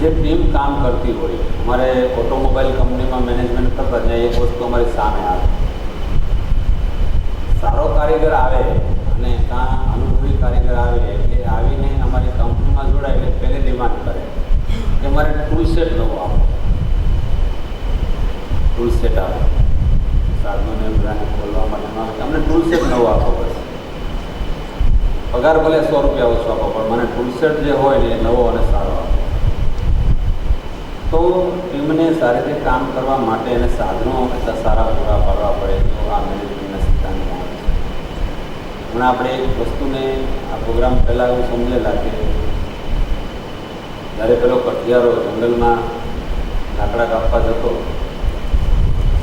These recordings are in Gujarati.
જે ટીમ કામ કરતી હોય, અમારે ઓટોમોબાઈલ કંપનીમાં મેનેજમેન્ટ કરતા ત્યાં એક વસ્તુ અમારી સામે આવે. સારો કારીગર આવે અને ત્યાં અનુભવી કારીગર આવે એટલે આવીને અમારી કંપનીમાં જોડાય એટલે પહેલી ડિમાન્ડ કરે કે મારે ટૂલ સેટ નવો આપો. ટૂલ સેટ આવે. સાધનોને બધાને ખોલવા માટે અમને ટૂલ સેટ નવો આપો બસ. પગાર ભલે સો રૂપિયા ઓછો આપો, પણ મને ટૂલ સેટ જે હોય ને એ નવો અને સારો આપો. તો ટીમને સારી રીતે કામ કરવા માટે એને સાધનો એટલા સારા પૂરા પાડવા પડે તો આ મેનેજમેન્ટના સિદ્ધાંતમાં આવે છે. હમણાં આપણે એક વસ્તુને આ પ્રોગ્રામ પહેલાં એવું સમજેલા કે જ્યારે પેલો કઠિયારો જંગલમાં લાકડા કાપવા જતો,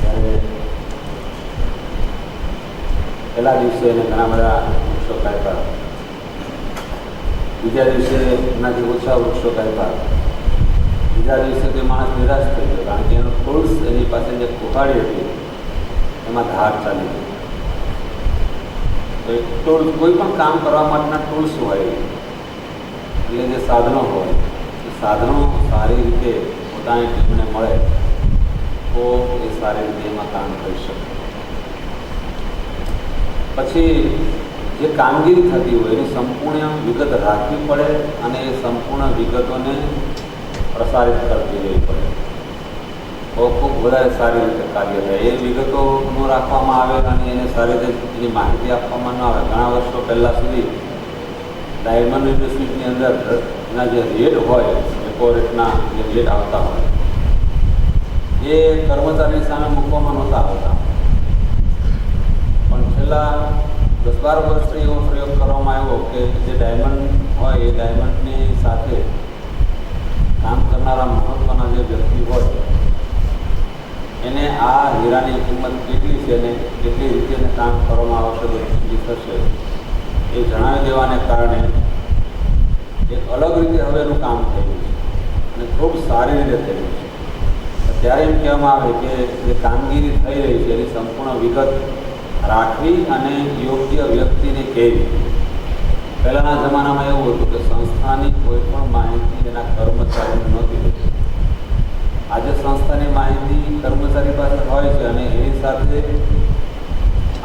ત્યારે પહેલા દિવસે એને ઘણા બધા વૃક્ષો કાપ્યા. બીજા દિવસે એનાથી ઓછા વૃક્ષો કાપ્યા. બીજા દિવસે તે માણસ નિરાશ થઈ ગયો. કારણ કે એનો ટૂલ્સ એની પાસે જે કુહાડી હતી એમાં ધાર ચાલી ગઈ તો એ ટૂલ્સ કોઈ પણ કામ કરવા માટેના ટૂલ્સ હોય, એટલે જે સાધનો હોય, એ સાધનો સારી રીતે પોતાની ટીમને મળે, તો એ સારી રીતે એમાં કામ કરી શકે. પછી જે કામગીરી થતી હોય, એની સંપૂર્ણ વિગત રાખવી પડે અને એ સંપૂર્ણ વિગતોને પ્રસારિત કરતી રહેવી પડે તો ખૂબ વધારે સારી રીતે કાર્ય થાય એ વિગતો ન રાખવામાં આવે અને એને સારી રીતે એની માહિતી આપવામાં ન આવે ઘણા વર્ષો પહેલાં સુધી ડાયમંડ યુનિવર્સિટીની અંદર એના જે રેટ હોય રેપો રેટના જે રેટ આવતા હોય એ કર્મચારીની સામે મૂકવામાં નહોતા આવતા પણ છેલ્લા દસ બાર વર્ષથી એવો પ્રયોગ કરવામાં આવ્યો કે જે ડાયમંડ હોય એ ડાયમંડની સાથે કામ કરનારા મહત્ત્વના જે વ્યક્તિ હોય, એને આ હીરાની કિંમત કેટલી છે ને કેટલી રીતે એને કામ કરવામાં આવશે કેટલી થશે. એ જણાવી દેવાને કારણે એક અલગ રીતે હવે એનું કામ થયું છે અને ખૂબ સારી રીતે થયું છે. ત્યારે એમ કહેવામાં આવે કે જે કામગીરી થઈ રહી છે એની સંપૂર્ણ વિગત રાખવી અને યોગ્ય વ્યક્તિને કહેવી. પહેલાંના જમાનામાં એવું હતું કે સંસ્થાની કોઈ પણ માહિતી એના કર્મચારીને નહોતી હોતી. આજે સંસ્થાની માહિતી કર્મચારી પાસે હોય છે અને એની સાથે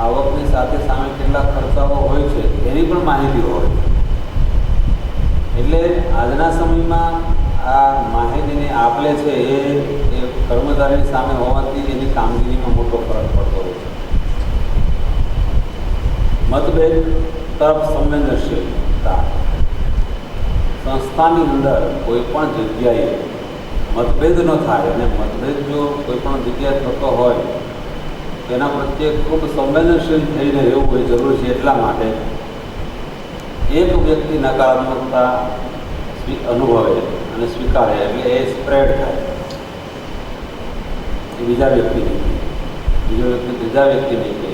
આવકની સાથે સામે કેટલા ખર્ચાઓ હોય છે, એની પણ માહિતી હોય. એટલે આજના સમયમાં આ માહિતીની આપલે છે એ કર્મચારીની સામે હોવાથી એની કામગીરીમાં મોટો ફરક પડતો હોય છે. મતભેદ તરફ સંવેદનશીલતા સંસ્થાની અંદર કોઈ પણ જગ્યાએ મતભેદ ન થાય અને મતભેદ જો કોઈ પણ જગ્યાએ થતો હોય, તેના પ્રત્યે ખૂબ સંવેદનશીલ થઈને રહેવું એ જરૂરી છે એટલા માટે એક વ્યક્તિ નકારાત્મકતા અનુભવે અને સ્વીકારે એટલે એ સ્પ્રેડ થાય. એ બીજા વ્યક્તિને. બીજો વ્યક્તિ બીજા વ્યક્તિને એ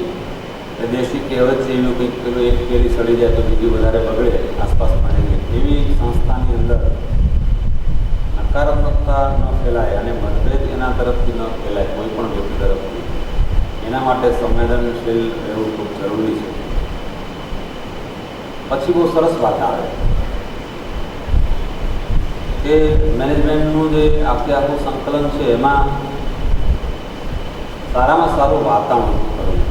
દેશી કહેવત છે, એનું કંઈક પેલું એક કેરી સડી જાય તો બીજું વધારે બગડે આસપાસ રહીને એવી સંસ્થાની અંદર નકારાત્મકતા ન ફેલાય અને મતભેદ એના તરફથી ન ફેલાય, કોઈ પણ વ્યક્તિ તરફથી. એના માટે સંવેદનશીલ રહેવું ખૂબ જરૂરી છે. પછી બહુ સરસ વાત આવે. કે મેનેજમેન્ટનું જે આખે આખું સંકલન છે, એમાં સારામાં સારું વાતાવરણ કરવું.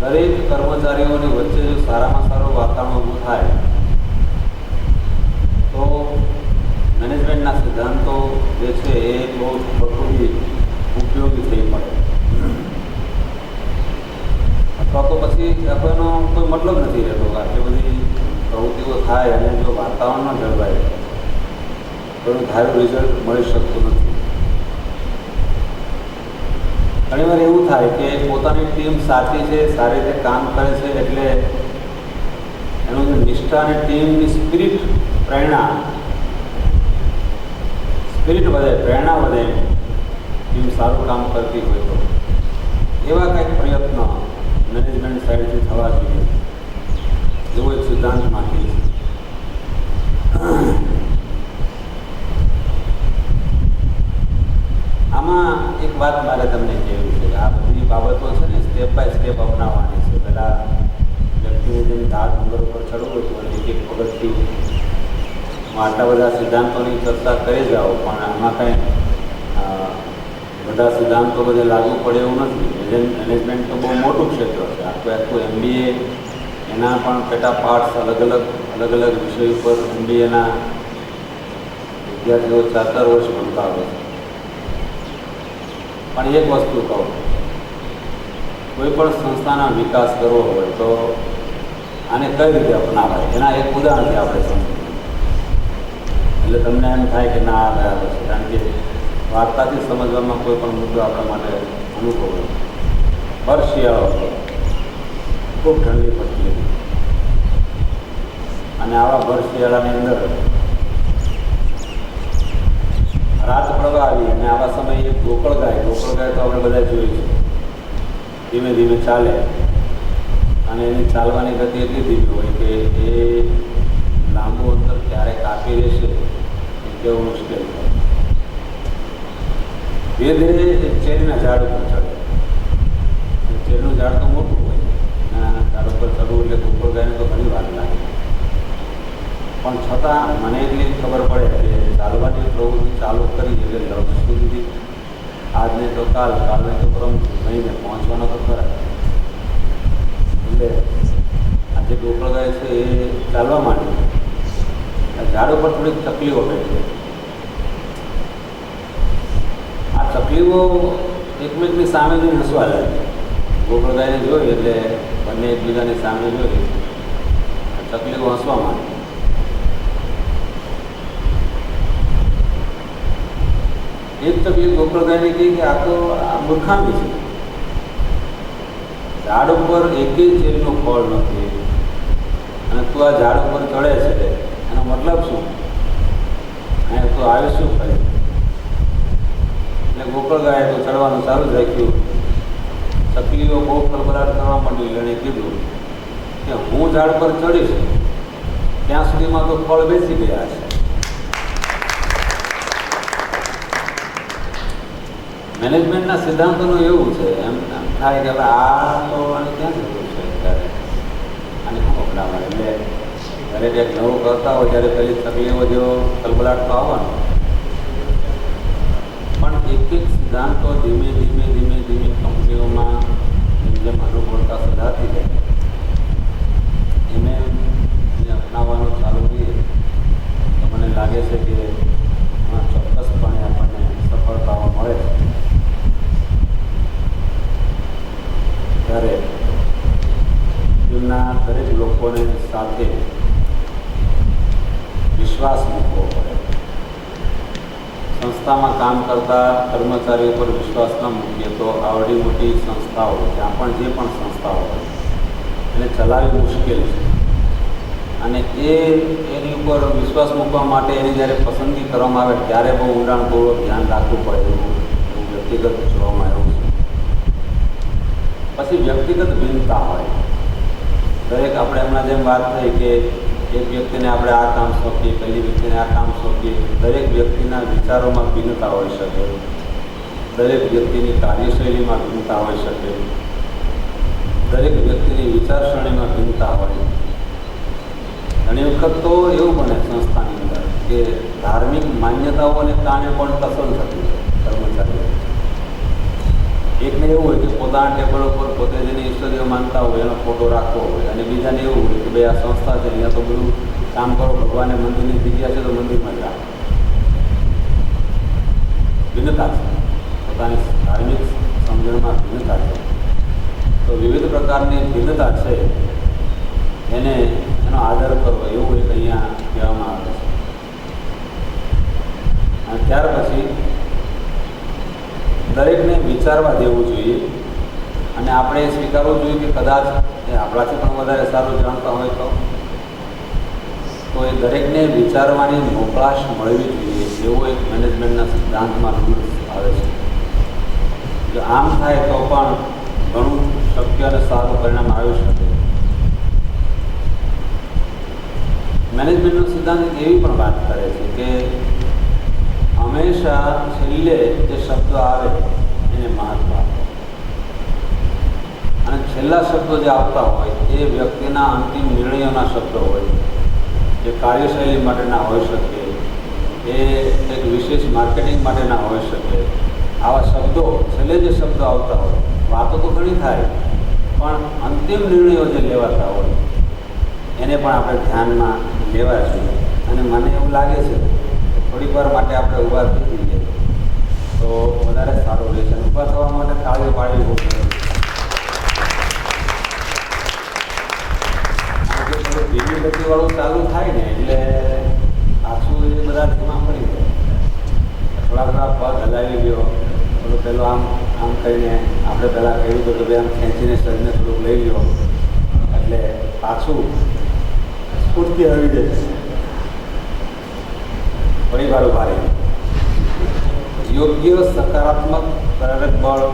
દરેક કર્મચારીઓની વચ્ચે જો સારામાં સારું વાતાવરણ ઊભું થાય, તો મેનેજમેન્ટના સિદ્ધાંતો જે છે એ બહુ બખૂબી ઉપયોગી થઈ પડે. અથવા તો પછી એનો કોઈ મતલબ નથી રહેતો આટલી બધી પ્રવૃત્તિઓ થાય અને જો વાતાવરણ ન જળવાય, તો ધાર્યું રિઝલ્ટ મળી શકતું નથી. ઘણીવાર એવું થાય કે પોતાની ટીમ સાચી છે, સારી રીતે કામ કરે છે, એટલે એનું જે નિષ્ઠા અને ટીમની સ્પિરિટ પ્રેરણા, સ્પિરિટ વધે, પ્રેરણા વધે, ટીમ સારું કામ કરતી હોય તો. એવા કંઈક પ્રયત્ન મેનેજમેન્ટ સાઈડથી થવા જોઈએ. એવો એક સિદ્ધાંત માગીએ આમાં એક વાત મારે તમને કહેવી છે કે આ બધી બાબતો છે ને સ્ટેપ બાય સ્ટેપ અપનાવવાની છે. પહેલાં વ્યક્તિને જેમ ધાર ડુંગર ઉપર ચડવું હતું એક એક પગથિયું હું આટલા બધા સિદ્ધાંતોની ચર્ચા કરી જાઉં પણ આમાં કંઈ બધા સિદ્ધાંતો બધે લાગુ પડે એવું નથી. મેનેજમેન્ટ તો બહુ મોટું ક્ષેત્ર છે. આખું આખું એમબીએ એના પણ પેટા પાર્ટ્સ અલગ અલગ અલગ અલગ વિષય ઉપર એમબીએના વિદ્યાર્થીઓ ચાર ચાર વર્ષ ભણતા હોય છે. પણ એક વસ્તુ કહું, કોઈ પણ સંસ્થાનો વિકાસ કરવો હોય તો આને કઈ રીતે અપનાવાય? એના એક ઉદાહરણથી આપણે સમજીએ. એટલે તમને એમ થાય કે ના આ બરાબર છે. કારણ કે વાર્તાથી સમજવામાં કોઈ પણ મુદ્દો આપણા માટે અનુભવ હર શિયાળો ખૂબ ઠંડી પડતી હતી. અને આવા ભર શિયાળાની અંદર રાત પડવા આવા સમયે ગોકળ ગાય ગોકળ ગાય તો આપણે બધા જોઈ છે. ધીમે ધીમે ચાલે. અને એની ચાલવાની ગતિ એટલી ધીમી હોય કે એ લાંબુ અંતર ક્યારે કાપી લેશે એ કેવું મુશ્કેલ હોય ધીરે ધીરે ચેરીના ઝાડ ઉપર ચડે. ચેરનું ઝાડ તો મોટું હોય. અને ઝાડ ઉપર ચડવું એટલે ગોકળ ગાયને તો ઘણી વાર લાગે. પણ છતાં મને એટલી ખબર પડે કે ચાલવાની પ્રવૃત્તિ ચાલુ કરી એટલે લક્ષ સુધી આજને તો કાલ કાલ નહીં તો પરમ મહિને પહોંચવાનો તો ખરા. એટલે આજે ગોકળ ગાય છે એ ચાલવા માટે આ ઝાડ ઉપર થોડીક તકલીફો છે. આ તકલીફો એકમેકની સામે જ હસવા લાગે. ગોકળ ગાયને જોઈ એટલે બંને એકબીજાની સામે જોઈ. આ તકલીફો હસવા માંડી. એક તકલીફ ગોકળગાયની કહી કે આ તો આ મૂર્ખામી છે. ઝાડ ઉપર એકેય ચેરીનું ફળ નથી. અને તું આ ઝાડ ઉપર ચડે છે એનો મતલબ શું? અહીંયા તું આવે શું કરે એટલે ગોકળગાયે તો ચડવાનું ચાલુ જ રાખ્યું. તકલીફો બહુ ખળભળાટ કરવા માંડી એણે કીધું કે હું ઝાડ પર ચડીશ, ત્યાં સુધીમાં તો ફળ બેસી ગયા છે. મેનેજમેન્ટના સિદ્ધાંતોનું એવું છે, એમ થાય કે આ તો આને ક્યાં જવું છે અત્યારે. આને શું એટલે જ્યારે કંઈક નવું કરતા હોય ત્યારે પેલી તકલીફો જેવો કલબલાટ આવવાનો. પણ એક એક સિદ્ધાંતો ધીમે ધીમે ધીમે ધીમે કંપનીઓમાં જેમ જેમ અનુકૂળતા સુધારતી જાય. એને અપનાવવાનું ચાલુ કરીએ, તો મને લાગે છે કે ચોક્કસપણે આપણને સફળતાઓ મળે છે. ત્યારે જૂના દરેક લોકોને સાથે વિશ્વાસ મૂકવો પડે. સંસ્થામાં કામ કરતા કર્મચારીઓ પર વિશ્વાસ ન મૂકીએ તો આવડી મોટી સંસ્થાઓ, જ્યાં પણ જે પણ સંસ્થાઓ હોય, એને ચલાવવી મુશ્કેલ છે. અને એ, એની ઉપર વિશ્વાસ મૂકવા માટે એની જ્યારે પસંદગી કરવામાં આવે, ત્યારે બહુ ઊંડાણપૂર્વક ધ્યાન રાખવું પડે એવું વ્યક્તિગત જોવામાં આવ્યું પછી વ્યક્તિગત ભિન્નતા હોય. દરેક આપણે હમણાં જેમ વાત થઈ કે એક વ્યક્તિને આપણે આ કામ સોંપીએ, પહેલી વ્યક્તિને આ કામ સોંપીએ, દરેક વ્યક્તિના વિચારોમાં ભિન્નતા હોઈ શકે. દરેક વ્યક્તિની કાર્યશૈલીમાં ભિન્નતા હોઈ શકે. દરેક વ્યક્તિની વિચારસરણીમાં ભિન્નતા હોય. ઘણી વખત તો એવું બને સંસ્થાની અંદર કે ધાર્મિક માન્યતાઓને કારણે પણ કસલ થતી છે એકને એવું હોય કે પોતાના ટેબલ ઉપર પોતે જેને ઈષ્ટદેવ માનતા હોય, એનો ફોટો રાખવો હોય. અને બીજાને એવું હોય કે ભાઈ આ સંસ્થા છે, અહીંયા તો બધું કામ કરો, ભગવાને મંદિરની જગ્યા છે તો મંદિરમાં જ રાખો. ભિન્નતા છે. પોતાની ધાર્મિક સમજણમાં ભિન્નતા છે. તો વિવિધ પ્રકારની ભિન્નતા છે, એને એનો આદર કરવો, એવું એક અહીંયા કહેવામાં આવે છે અને ત્યાર પછી દરેકને વિચારવા દેવું જોઈએ. અને આપણે એ સ્વીકારવું જોઈએ કે કદાચ એ આપણાથી પણ વધારે સારું જાણતા હોય તો. તો એ દરેકને વિચારવાની મોકળાશ મળવી જોઈએ. એવો એક મેનેજમેન્ટના સિદ્ધાંતમાં આવે છે. જો આમ થાય તો પણ ઘણું શક્ય અને સારું પરિણામ આવી શકે. મેનેજમેન્ટનો સિદ્ધાંત એવી પણ વાત કરે છે કે હંમેશા છેલ્લે જે શબ્દ આવે એને મહત્વ આપો અને છેલ્લા શબ્દો જે આવતા હોય, એ વ્યક્તિના અંતિમ નિર્ણયોના શબ્દો હોય, જે કાર્યશૈલી માટેના હોઈ શકે, એ એક વિશેષ માર્કેટિંગ માટેના હોઈ શકે. આવા શબ્દો, છેલ્લે જે શબ્દો આવતા હોય, વાતો તો ઘણી થાય, પણ અંતિમ નિર્ણયો જે લેવાતા હોય, એને પણ આપણે ધ્યાનમાં લેવા જોઈએ અને મને એવું લાગે છે કે થોડીક વાર માટે આપણે ઊભા થઈ તો વધારે સારું રહેશે. ઊભા થવા માટે તાળીઓ પાડવી બહુ જરૂરી છે અને જો થોડું ધીમી ગતિવાળું ચાલુ થાય ને એટલે પાછું એ બધા ધીમા પડી જાય થોડા થોડા પગ હલાવી ગયો થોડું પેલું આમ આમ કરીને આપણે પહેલાં કહ્યું હતું કે ભાઈ આમ ખેંચીને શરીરને થોડુંક લઈ લ્યો એટલે પાછું સ્ફૂર્તિ આવી જાય ફરી વાર ઊભા રહી યોગ્ય સકારાત્મક પ્રેરક બળ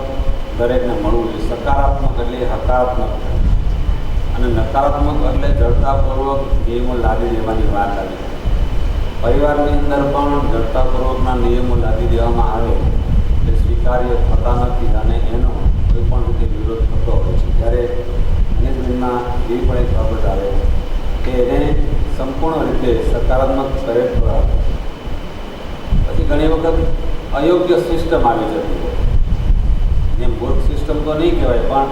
દરેકને મળવું જોઈએ સકારાત્મક એટલે હકારાત્મક અને નકારાત્મક એટલે જડતાપૂર્વક નિયમો લાદી દેવાની વાત આવી. પરિવારની અંદર પણ જડતાપૂર્વકના નિયમો લાદી દેવામાં આવે તે સ્વીકાર્ય થતા નથી અને એનો કોઈ પણ રીતે વિરોધ થતો હોય છે. જ્યારે મેનેજમેન્ટમાં એવી પણ એક બાબત આવે કે એને સંપૂર્ણ રીતે સકારાત્મક સ્તરે પછી ઘણી વખત અયોગ્ય સિસ્ટમ આવી જતી હોય. જેમ મૂર્ખ સિસ્ટમ તો નહીં કહેવાય, પણ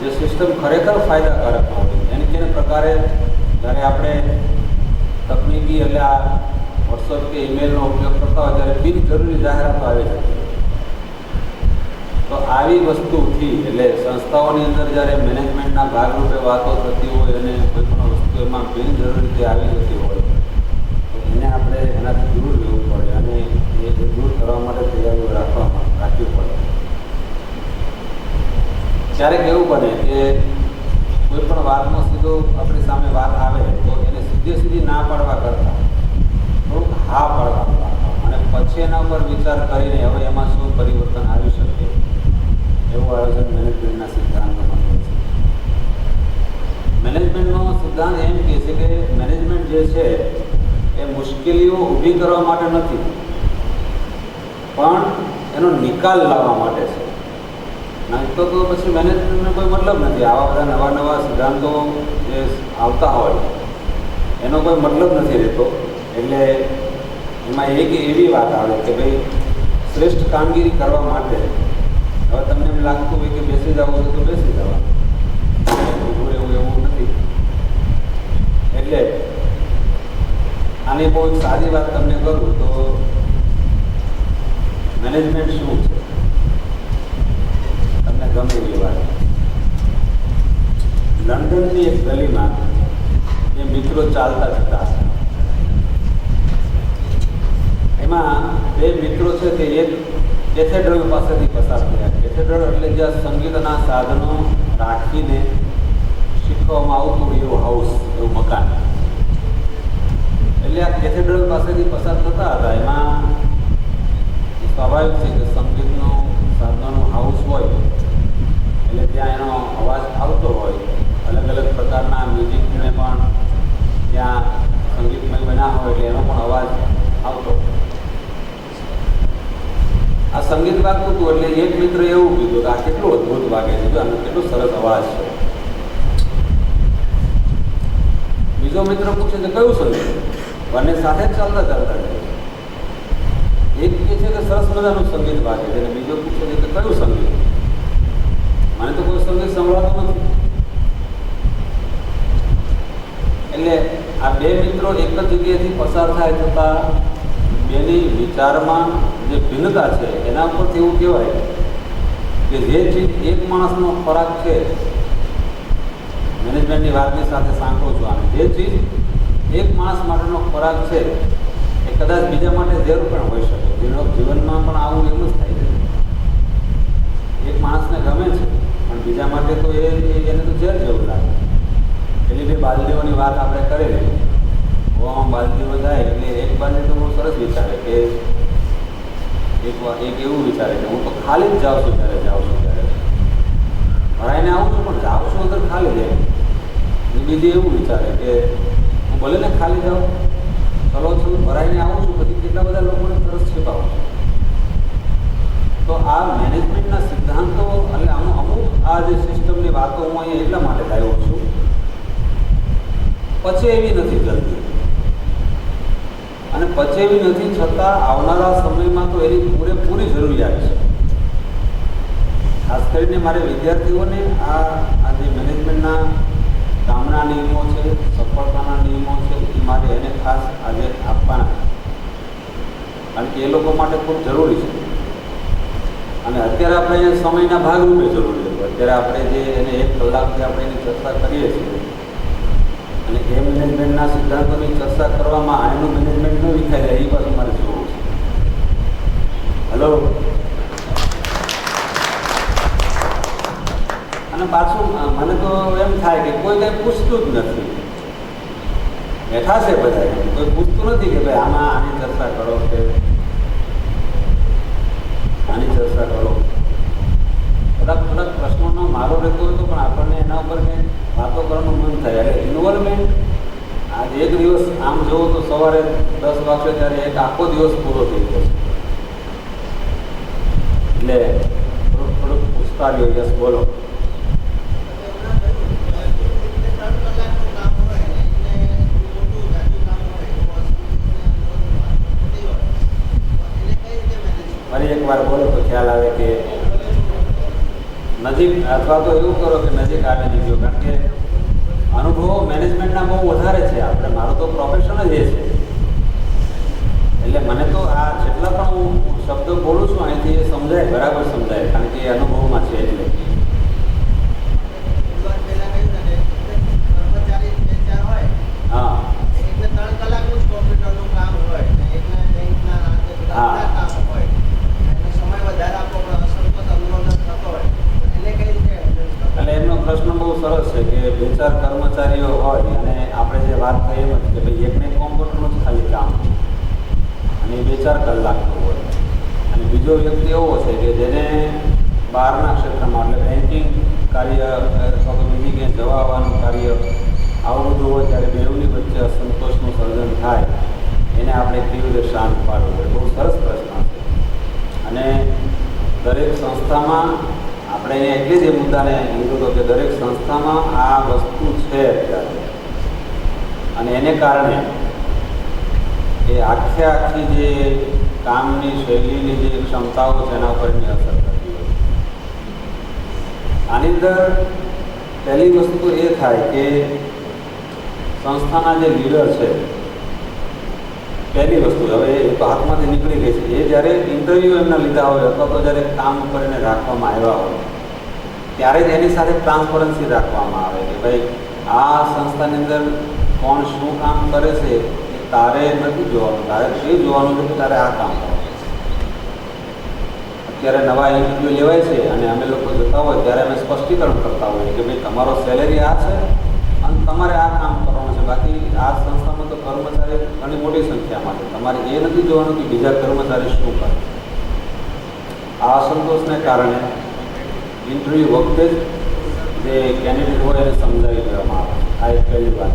જે સિસ્ટમ ખરેખર ફાયદાકારક હોય, એની કેને પ્રકારે જ્યારે આપણે તકનીકી એટલે આ વોટ્સઅપ કે ઈમેલનો ઉપયોગ કરતા હોય ત્યારે બિનજરૂરી જાહેરાતો આવે છે. તો આવી વસ્તુથી એટલે સંસ્થાઓની અંદર જ્યારે મેનેજમેન્ટના ભાગરૂપે વાતો થતી હોય અને કોઈ પણ વસ્તુ એમાં બિનજરૂરી આવી જતી હોય, તો એને આપણે એનાથી દૂર રહેવું પડે અને એ દૂર કરવા માટે તૈયારીઓ રાખવા રાખવી પડે. ક્યારેક એવું બને કે કોઈ પણ વાતનો સીધો આપણી સામે વાત આવે તો એને સીધે સીધી ના પાડવા કરતા. થોડુંક હા પાડવા અને પછી એના પર વિચાર કરીને હવે એમાં શું પરિવર્તન આવી શકે એવું આયોજન મેનેજમેન્ટના સિદ્ધાંતમાં છે. મેનેજમેન્ટનો સિદ્ધાંત એમ કહે છે કે મેનેજમેન્ટ જે છે એ મુશ્કેલીઓ ઊભી કરવા માટે નથી, પણ એનો નિકાલ લાવવા માટે છે. નહીં તો પછી મેનેજમેન્ટનો કોઈ મતલબ નથી. આવા બધા નવા નવા સિદ્ધાંતો જે આવતા હોય, એનો કોઈ મતલબ નથી રહેતો. એટલે એમાં એક એવી વાત આવે કે ભાઈ, શ્રેષ્ઠ કામગીરી કરવા માટે હવે તમને એમ લાગતું હોય કે બેસી જવું હોય તો બેસી જવા ઊભું એવું નથી. એટલે આની બહુ સારી વાત તમને કરું તો મેનેજમેન્ટ શું છે? ગમે વાત. લંડનની એક ગલીમાં એ મિત્રો ચાલતા જતા એમાં બે મિત્રો છે તે એક કેથેડ્રલ પાસેથી પસાર થયા. કેથેડ્રલ એટલે જ્યાં સંગીતના સાધનો રાખીને શીખવામાં આવતું એવું હાઉસ એવું મકાન. એટલે આ કેથેડ્રલ પાસેથી પસાર થતા હતા એમાં સ્વાભાવિક છે કે સંગીતનું સાધનોનું હાઉસ હોય એટલે ત્યાં એનો અવાજ આવતો હોય અલગ અલગ પ્રકારના મ્યુઝિકને પણ ત્યાં સંગીતમય બન્યા હોય એટલે એનો પણ અવાજ આવતો આ સંગીત વાગતું હતું એટલે એક મિત્ર એવું કીધું કે આ કેટલું અદ્ભુત વાગે છે જો આનો કેટલો સરસ અવાજ છે બીજો મિત્ર પૂછે છે કયું સંગીત બંને સાથે જ ચાલતા ચાલતા એક કે છે કે સરસ મજાનું સંગીત વાગે છે બીજો પૂછે છે કે કયું સંગીત? મને તો કોઈ સંગીત સંભળાતું નથી. એટલે આ બે મિત્રો એક જ જગ્યાએથી પસાર થાય છતાં બેની વિચારમાં જે ભિન્નતા છે, એના પરથી એવું કહેવાય કે જે ચીજ એક માણસનો ખોરાક છે મેનેજમેન્ટની વાતની સાથે સાંકળું છું. આને જે ચીજ એક માણસ માટેનો ખોરાક છે એ કદાચ બીજા માટે ઝેર પણ હોઈ શકે. જેનો જીવનમાં પણ આવું એવું જ થાય છે. એક માણસને ગમે છે, પણ બીજા માટે તો એ એને તો ઝેર જેવું લાગે. એટલે બે બાલદીઓની વાત આપણે કરેલી. ગોવામાં બાલદીઓ જાય એટલે એક બાજુ તો બહુ સરસ વિચારે કે એક એક એવું વિચારે કે હું તો ખાલી જ જાઉં છું ત્યારે, જાઉં છું ત્યારે. ભરાઈને આવું છું, પણ જાઉં છું અંદર ખાલી જાય બીજી એવું વિચારે કે હું ભલે ને ખાલી જાઉં ચલો છું, ભરાઈને આવું છું, પછી કેટલા બધા લોકોને સરસ છેપાવું તો આ મેનેજમેન્ટના સિદ્ધાંતો એટલે આમ અમુક આ જે સિસ્ટમની વાતો હું અહીંયા એટલા માટે લાવ્યો છું. પછી એવી નથી જલ્દી અને પચેવી નથી છતાં આવનારા સમયમાં તો એની પૂરેપૂરી જરૂરિયાત છે. ખાસ કરીને મારે વિદ્યાર્થીઓને આ જે મેનેજમેન્ટના કામના નિયમો છે, સફળતાના નિયમો છે, એ મારે એને ખાસ આજે આપવાના. કારણ કે એ લોકો માટે ખૂબ જરૂરી છે. અને અત્યારે આપણે અહીંયા સમયના ભાગરૂપે જરૂરી છે. અત્યારે આપણે જે એને એક કલાકથી આપણે એની ચર્ચા કરીએ છીએ. અને એ મેનેજમેન્ટના સિદ્ધાંતોની ચર્ચા કરવામાં આનું મેનેજમેન્ટ ન વિખાઈ જાય, એ પાછું મારે જોવું છે. હલો અને પાછું મને તો એમ થાય કે કોઈ કંઈ પૂછતું જ નથી. બેઠા છે બધા કોઈ પૂછતું નથી કે ભાઈ, આમાં આની ચર્ચા કરો કે આની ચર્ચા કરો. થોડાક થોડાક પ્રશ્નોનો મારો રહેતો હતો પણ આપણને એના ઉપર કંઈ વાતો કરવાનું મન થાય. એટલે ઇન્વોલ્વમેન્ટ આજે એક દિવસ આમ જોવો તો સવારે દસ વાગશે ત્યારે એક આખો દિવસ પૂરો થઈ ગયો એટલે થોડુંક પૂછતા રહ્યો યસ બોલો ફરી એકવાર બોલો તો ખ્યાલ આવે કે નજીક, અથવા તો એવું કરો કે નજીક આવી દીધો. કારણ કે અનુભવો મેનેજમેન્ટના બહુ વધારે છે. આપણે, મારો તો પ્રોફેશન જ એ છે. એટલે મને તો આ જેટલા પણ હું શબ્દો બોલું છું, અહીંથી એ સમજાય, બરાબર સમજાય, કારણ કે એ અનુભવમાં છે એટલે હા એટલે એમનો પ્રશ્ન બહુ સરસ છે કે બે ચાર કર્મચારીઓ હોય અને આપણે જે વાત થઈ એમ જ કે ભાઈ એકને કોમ્પ્યુટરનું જ ખાલી કામ અને એ બે ચાર કલાકનું હોય અને બીજો વ્યક્તિ એવો છે કે જેને બહારના ક્ષેત્રમાં એટલે બેન્કિંગ કાર્ય અથવા તો બીજી ક્યાંય જવા આવવાનું કાર્ય આવું બધું હોય ત્યારે બેઉની વચ્ચે અસંતોષનું સર્જન થાય એને આપણે કેવી રીતે શાંત પાડવું એ બહુ સરસ પ્રશ્ન છે અને દરેક સંસ્થામાં આપણે એટલે જ એ મુદ્દાને લીધો હતો કે દરેક સંસ્થામાં આ વસ્તુ છે અત્યારે. અને એને કારણે એ આખે આખી જે કામની શૈલીની જે ક્ષમતાઓ છે એના ઉપર એની અસર થતી હોય આની અંદર પહેલી વસ્તુ એ થાય કે સંસ્થાના જે લીડર છે પહેલી વસ્તુ, હવે એ હાથમાંથી નીકળી ગઈ છે. એ જ્યારે ઇન્ટરવ્યૂ એમના લીધા હોય અથવા તો જ્યારે કામ ઉપર એને રાખવામાં આવ્યા હોય, ત્યારે જ એની સાથે ટ્રાન્સપરન્સી રાખવામાં આવે કે ભાઈ, આ સંસ્થાની અંદર કોણ શું કામ કરે છે, એ તારે નથી જોવાનું. તારે એ જોવાનું છે કે તારે આ કામ કરવાનું અત્યારે નવા ઇન્ટરવ્યૂ લેવાય છે અને અમે લોકો જતા હોય, ત્યારે અમે સ્પષ્ટીકરણ કરતા હોઈએ કે ભાઈ, તમારો સેલેરી આ છે તમારે આ કામ કરવાનું છે. બાકી આ સંસ્થામાં તો કર્મચારી ઘણી મોટી સંખ્યામાં છે તમારે એ નથી જોવાનું કે બીજા કર્મચારી શું કરે. આ અસંતોષને કારણે ઇન્ટરવ્યૂ વખતે જ જે કેન્ડિડેટ હોય એને સમજાવી દેવામાં આવે. આ એક પહેલી વાત.